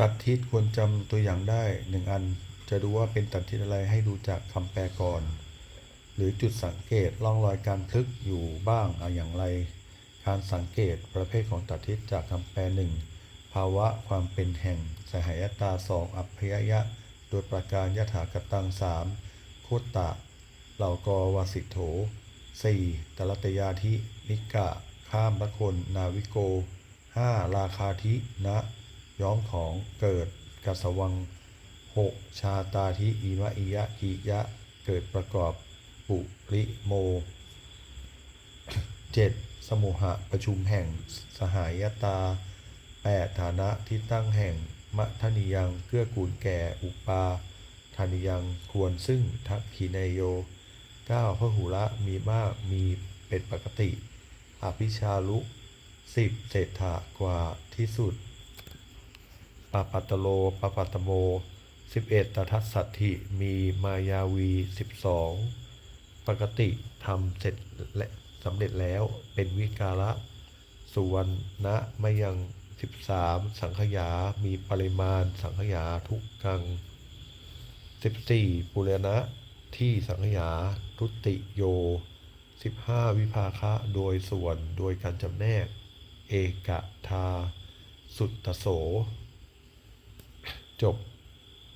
ตัดทิศควรจำตัวอย่างได้หนึ่งอัน จะดูว่าเป็นตัดทิศอะไรให้ดูจากคำแปลก่อน หรือจุดสังเกตร่องรอยการพลึกอยู่บ้างออย่างไร การสังเกตประเภทของตัดทิศจากคำแปลหนึ่งภาวะความเป็นแห่งสหายตาสองอัพยยะ โดยประการยถากตังสามโคตตะ เหล่ากอวาสิโถ 4. ตรัตยาธิ นิกะ ข้ามละคน นาวิโก 5. ราคาธิ นะ ย้อมของเกิดกัสวัง 6. ชาตาธิอิมะอิยะกิยะเกิดประกอบปุริโม 7. สมุหะประชุมแห่งสหายตา 8. ฐานะที่ตั้งแห่งมัทนิยังเกื้อกูลแก่อุปาทานิยังควรซึ่งทักขีเนโย 9. พหุละมีมากมีเป็นปกติ อภิชาลุ 10. เศรษฐากว่าที่สุด ปปัตตโลปปัตตโม 11. ตทัสสัตถิมีมายาวี 12. ปกติทำเสร็จและสำเร็จแล้วเป็นวิการะสุวรรณะมยัง 13 สังขยา มีปริมาณสังขยาทุกกัง 14. ปุเรณะที่สังขยาทุติโย 15. วิภาคะโดยส่วนโดยการจำแนก เอกทา สุตตโส จบ